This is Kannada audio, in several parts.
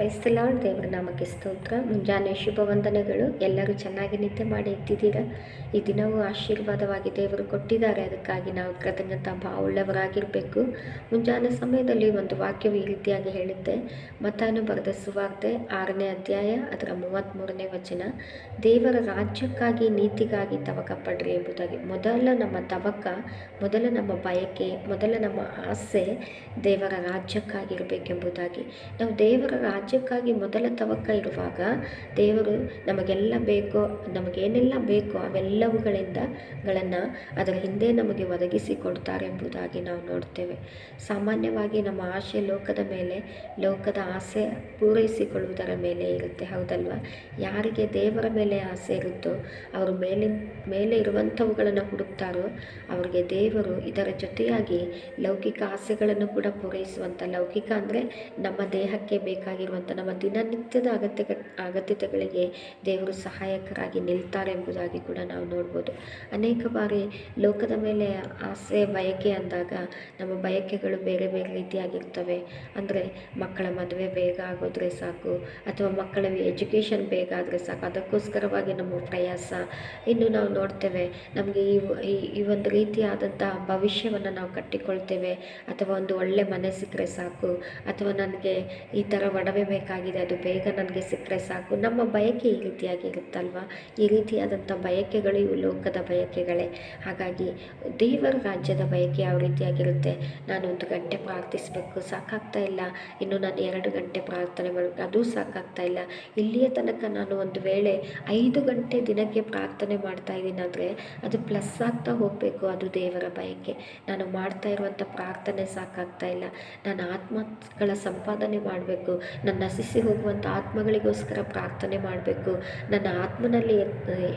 ಕ್ರೈಸ್ತಲಾಳ್ ದೇವರ ನಾಮಕ್ಕೆ ಸ್ತೋತ್ರ. ಮುಂಜಾನೆ ಶುಭ ವಂದನೆಗಳು ಎಲ್ಲರೂ ಚೆನ್ನಾಗಿ ನಿದ್ದೆ ಮಾಡಿ ಎದ್ದಿದ್ದೀರಾ? ಈ ದಿನವೂ ಆಶೀರ್ವಾದವಾಗಿ ದೇವರು ಕೊಟ್ಟಿದ್ದಾರೆ. ಅದಕ್ಕಾಗಿ ನಾವು ಕೃತಜ್ಞತಾ ಭಾವುಳ್ಳವರಾಗಿರಬೇಕು ಮುಂಜಾನೆ ಸಮಯದಲ್ಲಿ ಒಂದು ವಾಕ್ಯವು ಈ ರೀತಿಯಾಗಿ ಹೇಳುತ್ತೆ. ಮತಾನು ಬರೆದ ಸುವಾರ್ತೆ ಆರನೇ ಅಧ್ಯಾಯ ಅದರ ಮೂವತ್ತ್ಮೂರನೇ ವಚನ. ದೇವರ ರಾಜ್ಯಕ್ಕಾಗಿ ನೀತಿಗಾಗಿ ತವಕ ಪಡ್ರಿ ಎಂಬುದಾಗಿ. ಮೊದಲ ನಮ್ಮ ತವಕ, ಮೊದಲ ನಮ್ಮ ಬಯಕೆ, ಮೊದಲ ನಮ್ಮ ಆಸೆ ದೇವರ ರಾಜ್ಯಕ್ಕಾಗಿರಬೇಕೆಂಬುದಾಗಿ. ನಾವು ದೇವರ ರಾಜ್ಯಕ್ಕಾಗಿ ಮೊದಲ ತವಕ ಇರುವಾಗ ದೇವರು ನಮಗೆಲ್ಲ ಬೇಕೋ, ನಮಗೇನೆಲ್ಲ ಬೇಕೋ ಅವೆಲ್ಲವುಗಳಿಂದ ಗಳನ್ನು ಅದರ ಹಿಂದೆ ನಮಗೆ ಒದಗಿಸಿ ಕೊಡ್ತಾರೆ ಎಂಬುದಾಗಿ ನಾವು ನೋಡ್ತೇವೆ. ಸಾಮಾನ್ಯವಾಗಿ ನಮ್ಮ ಆಸೆ ಲೋಕದ ಮೇಲೆ, ಲೋಕದ ಆಸೆ ಪೂರೈಸಿಕೊಳ್ಳುವುದರ ಮೇಲೆ ಇರುತ್ತೆ, ಹೌದಲ್ವಾ? ಯಾರಿಗೆ ದೇವರ ಮೇಲೆ ಆಸೆ ಇರುತ್ತೋ, ಅವರು ಮೇಲೆ ಮೇಲೆ ಇರುವಂಥವುಗಳನ್ನು ಹುಡುಕ್ತಾರೋ, ಅವರಿಗೆ ದೇವರು ಇದರ ಜೊತೆಯಾಗಿ ಲೌಕಿಕ ಆಸೆಗಳನ್ನು ಕೂಡ ಪೂರೈಸುವಂಥ, ಲೌಕಿಕ ಅಂದರೆ ನಮ್ಮ ದೇಹಕ್ಕೆ ಬೇಕಾಗಿರುವಂಥ ನಮ್ಮ ದಿನನಿತ್ಯದ ಅಗತ್ಯ ಅಗತ್ಯತೆಗಳಿಗೆ ದೇವರು ಸಹಾಯಕರಾಗಿ ನಿಲ್ತಾರೆ ಎಂಬುದಾಗಿ ಕೂಡ ನಾವು ನೋಡ್ಬೋದು. ಅನೇಕ ಬಾರಿ ಲೋಕದ ಮೇಲೆ ಆಸೆ, ಬಯಕೆ ಅಂದಾಗ ನಮ್ಮ ಬಯಕೆಗಳು ಬೇರೆ ಬೇರೆ ರೀತಿಯಾಗಿರ್ತವೆ. ಅಂದರೆ ಮಕ್ಕಳ ಮದುವೆ ಬೇಗ ಆಗೋದ್ರೆ ಸಾಕು, ಅಥವಾ ಮಕ್ಕಳ ಎಜುಕೇಷನ್ ಬೇಗ ಆದರೆ ಸಾಕು. ಅದಕ್ಕೋಸ್ಕರವಾಗಿ ನಮ್ಮ ಪ್ರಯಾಸ ಇನ್ನು ನಾವು ನೋಡ್ತೇವೆ. ನಮಗೆ ಈ ಈ ಒಂದು ರೀತಿಯಾದಂಥ ಭವಿಷ್ಯವನ್ನು ನಾವು ಕಟ್ಟಿಕೊಳ್ತೇವೆ. ಅಥವಾ ಒಂದು ಒಳ್ಳೆ ಮನೆ ಸಿಕ್ಕರೆ ಸಾಕು, ಅಥವಾ ನನಗೆ ಈ ಥರ ಒಡವೆ ಬೇಕಾಗಿದೆ ಅದು ಬೇಗ ನನಗೆ ಸಿಕ್ಕರೆ ಸಾಕು. ನಮ್ಮ ಬಯಕೆ ಈ ರೀತಿಯಾಗಿ ಇರುತ್ತಲ್ವ? ಈ ರೀತಿಯಾದಂಥ ಬಯಕೆಗಳು ಇವು ಲೋಕದ ಬಯಕೆಗಳೇ. ಹಾಗಾಗಿ ದೇವರ ರಾಜ್ಯದ ಬಯಕೆ ಯಾವ ರೀತಿಯಾಗಿರುತ್ತೆ? ನಾನು ಒಂದು ಗಂಟೆ ಪ್ರಾರ್ಥಿಸಬೇಕು, ಸಾಕಾಗ್ತಾ ಇಲ್ಲ. ಇನ್ನು ನಾನು ಎರಡು ಗಂಟೆ ಪ್ರಾರ್ಥನೆ ಮಾಡಬೇಕು ಅದು ಸಾಕಾಗ್ತಾ ಇಲ್ಲ. ಇಲ್ಲಿಯ ತನಕ ನಾನು ಒಂದು ವೇಳೆ ಐದು ಗಂಟೆ ದಿನಕ್ಕೆ ಪ್ರಾರ್ಥನೆ ಮಾಡ್ತಾ ಇದ್ದೀನಿ ಅಂದರೆ ಅದು ಪ್ಲಸ್ ಆಗ್ತಾ ಹೋಗಬೇಕು, ಅದು ದೇವರ ಬಯಕೆ. ನಾನು ಮಾಡ್ತಾ ಇರುವಂಥ ಪ್ರಾರ್ಥನೆ ಸಾಕಾಗ್ತಾ ಇಲ್ಲ. ನಾನು ಆತ್ಮಗಳ ಸಂಪಾದನೆ ಮಾಡಬೇಕು. ನನ್ನ ನಶಿಸಿ ಹೋಗುವಂಥ ಆತ್ಮಗಳಿಗೋಸ್ಕರ ಪ್ರಾರ್ಥನೆ ಮಾಡಬೇಕು. ನನ್ನ ಆತ್ಮನಲ್ಲಿ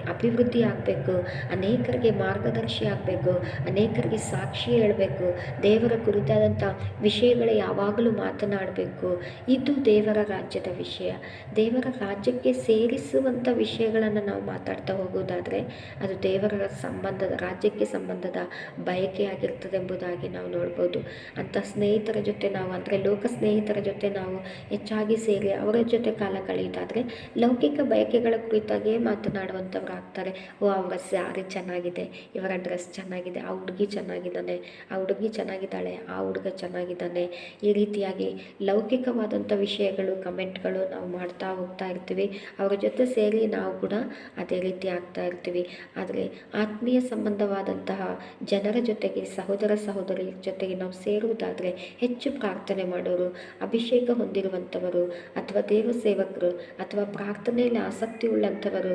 ಅಭಿವೃದ್ಧಿ ಆಗಬೇಕು. ಅನೇಕರಿಗೆ ಮಾರ್ಗದರ್ಶಿ ಆಗಬೇಕು. ಅನೇಕರಿಗೆ ಸಾಕ್ಷಿ ಹೇಳಬೇಕು. ದೇವರ ಕುರಿತಾದಂಥ ವಿಷಯಗಳು ಯಾವಾಗಲೂ ಮಾತನಾಡಬೇಕು. ಇದು ದೇವರ ರಾಜ್ಯದ ವಿಷಯ. ದೇವರ ರಾಜ್ಯಕ್ಕೆ ಸೇರಿಸುವಂಥ ವಿಷಯಗಳನ್ನು ನಾವು ಮಾತಾಡ್ತಾ ಹೋಗೋದಾದರೆ ಅದು ದೇವರ ಸಂಬಂಧದ, ರಾಜ್ಯಕ್ಕೆ ಸಂಬಂಧದ ಬಯಕೆಯಾಗಿರ್ತದೆ ಎಂಬುದಾಗಿ ನಾವು ನೋಡ್ಬೋದು. ಅಂಥ ಸ್ನೇಹಿತರ ಜೊತೆ ನಾವು, ಅಂದರೆ ಲೋಕ ಸ್ನೇಹಿತರ ಜೊತೆ ನಾವು ಹೆಚ್ಚಾಗಿ ಸೇರಿ ಅವರ ಜೊತೆ ಕಾಲ ಕಳೆಯುವುದಾದರೆ ಲೌಕಿಕ ಬಯಕೆಗಳ ಕುರಿತಾಗಿಯೇ ಮಾತನಾಡುವಂಥವ್ರು ಆಗ್ತಾರೆ ಓ ಅವರ ಸ್ಯಾರಿ ಚೆನ್ನಾಗಿದೆ. ಇವರ ಡ್ರೆಸ್ ಚೆನ್ನಾಗಿದೆ. ಆ ಹುಡುಗಿ ಚೆನ್ನಾಗಿದ್ದಾನೆ. ಆ ಹುಡುಗಿ ಚೆನ್ನಾಗಿದ್ದಾಳೆ. ಆ ಹುಡುಗ ಚೆನ್ನಾಗಿದ್ದಾನೆ. ಈ ರೀತಿಯಾಗಿ ಲೌಕಿಕವಾದಂಥ ವಿಷಯಗಳು, ಕಮೆಂಟ್ಗಳು ನಾವು ಮಾಡ್ತಾ ಹೋಗ್ತಾ ಇರ್ತೀವಿ. ಅವರ ಜೊತೆ ಸೇರಿ ನಾವು ಕೂಡ ಅದೇ ರೀತಿ ಆಗ್ತಾ ಇರ್ತೀವಿ. ಆದರೆ ಆತ್ಮೀಯ ಸಂಬಂಧವಾದಂತಹ ಜನರ ಜೊತೆಗೆ, ಸಹೋದರ ಸಹೋದರಿಯರ ಜೊತೆಗೆ ನಾವು ಸೇರುವುದಾದರೆ ಹೆಚ್ಚು ಪ್ರಾರ್ಥನೆ ಮಾಡೋರು, ಅಭಿಷೇಕ ಹೊಂದಿರುವಂಥವರು ಅಥವಾ ದೇವ ಸೇವಕರು ಅಥವಾ ಪ್ರಾರ್ಥನೆಯಲ್ಲಿ ಆಸಕ್ತಿ ಉಳ್ಳಂಥವರು,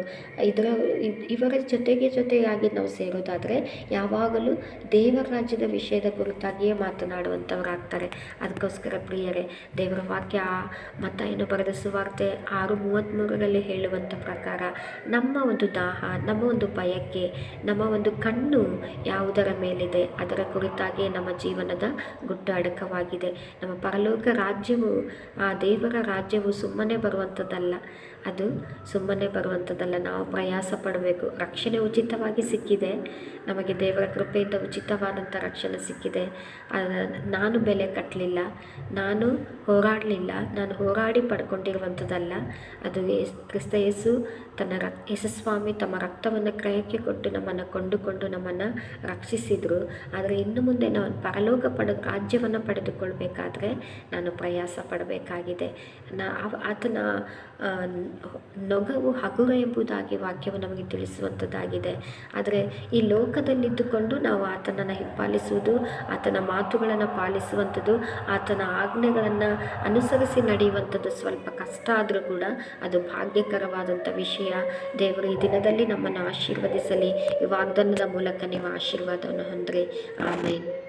ಇದರ ಇವರ ಜೊತೆಗೆ ಜೊತೆಯಾಗಿ ನಾವು ಸೇರೋದಾದರೆ ಯಾವಾಗಲೂ ದೇವರ ರಾಜ್ಯದ ವಿಷಯದ ಕುರಿತಾಗಿಯೇ ಮಾತನಾಡುವಂಥವರಾಗ್ತಾರೆ. ಅದಕ್ಕೋಸ್ಕರ ಪ್ರಿಯರೇ, ದೇವರ ವಾಕ್ಯ ಮತ ಏನು ಬರೆದ ಸುವಾರ್ತೆ ಆರು ಮೂವತ್ತ್ಮೂರರಲ್ಲಿ ಹೇಳುವಂಥ ಪ್ರಕಾರ, ನಮ್ಮ ಒಂದು ದಾಹ, ನಮ್ಮ ಒಂದು ಬಯಕೆ, ನಮ್ಮ ಒಂದು ಕಣ್ಣು ಯಾವುದರ ಮೇಲಿದೆ, ಅದರ ಕುರಿತಾಗಿ ನಮ್ಮ ಜೀವನದ ಗುಡ್ಡ ಅಡಕವಾಗಿದೆ ನಮ್ಮ ಪರಲೋಕ ರಾಜ್ಯವು ಆ ದೇವರ ರಾಜ್ಯವು ಸುಮ್ಮನೆ ಬರುವಂಥದ್ದಲ್ಲ. ಅದು ಸುಮ್ಮನೆ ಬರುವಂಥದ್ದಲ್ಲ. ನಾವು ಪ್ರಯಾಸ ಪಡಬೇಕು. ರಕ್ಷಣೆ ಉಚಿತವಾಗಿ ಸಿಕ್ಕಿದೆ. ನಮಗೆ ದೇವರ ಕೃಪೆಯಿಂದ ಉಚಿತವಾದಂಥ ರಕ್ಷಣೆ ಸಿಕ್ಕಿದೆ. ನಾನು ಬೆಲೆ ಕಟ್ಟಲಿಲ್ಲ ನಾನು ಹೋರಾಡಲಿಲ್ಲ. ನಾನು ಹೋರಾಡಿ ಪಡ್ಕೊಂಡಿರುವಂಥದ್ದಲ್ಲ. ಅದು ಕ್ರಿಸ್ತ ಯೇಸು ತನ್ನ ರಕ್ ಯಶಸ್ವಾಮಿ ತಮ್ಮ ರಕ್ತವನ್ನು ಕ್ರಯಕ್ಕೆ ಕೊಟ್ಟು ನಮ್ಮನ್ನು ಕೊಂಡುಕೊಂಡು ನಮ್ಮನ್ನು ರಕ್ಷಿಸಿದರು. ಆದರೆ ಇನ್ನು ಮುಂದೆ ನಾವು ಪರಲೋಕ ಪಡ, ರಾಜ್ಯವನ್ನು ಪಡೆದುಕೊಳ್ಬೇಕಾದ್ರೆ ನಾನು ಪ್ರಯಾಸ ಪಡಬೇಕಾಗಿದೆ. ನಾ ಆತನ ನೊಗವು ಹಗುರ ಎಂಬುದಾಗಿ ವಾಕ್ಯವು ನಮಗೆ ತಿಳಿಸುವಂಥದ್ದಾಗಿದೆ. ಆದರೆ ಈ ಲೋಕದಲ್ಲಿದ್ದುಕೊಂಡು ನಾವು ಆತನನ್ನು ಹಿಂಪಾಲಿಸುವುದು, ಆತನ ಮಾತುಗಳನ್ನು ಪಾಲಿಸುವಂಥದ್ದು, ಆತನ ಆಜ್ಞೆಗಳನ್ನು ಅನುಸರಿಸಿ ನಡೆಯುವಂಥದ್ದು ಸ್ವಲ್ಪ ಕಷ್ಟ ಆದರೂ ಕೂಡ ಅದು ಭಾಗ್ಯಕರವಾದಂಥ ವಿಷಯ. ದೇವರು ಈ ದಿನದಲ್ಲಿ ನಮ್ಮನ್ನು ಆಶೀರ್ವದಿಸಲಿ. ಈ ವಾಗ್ದಾನದ ಮೂಲಕ ನೀವು ಆಶೀರ್ವಾದವನ್ನು ಹೊಂದ್ರಿ. ಆಮೇಲೆ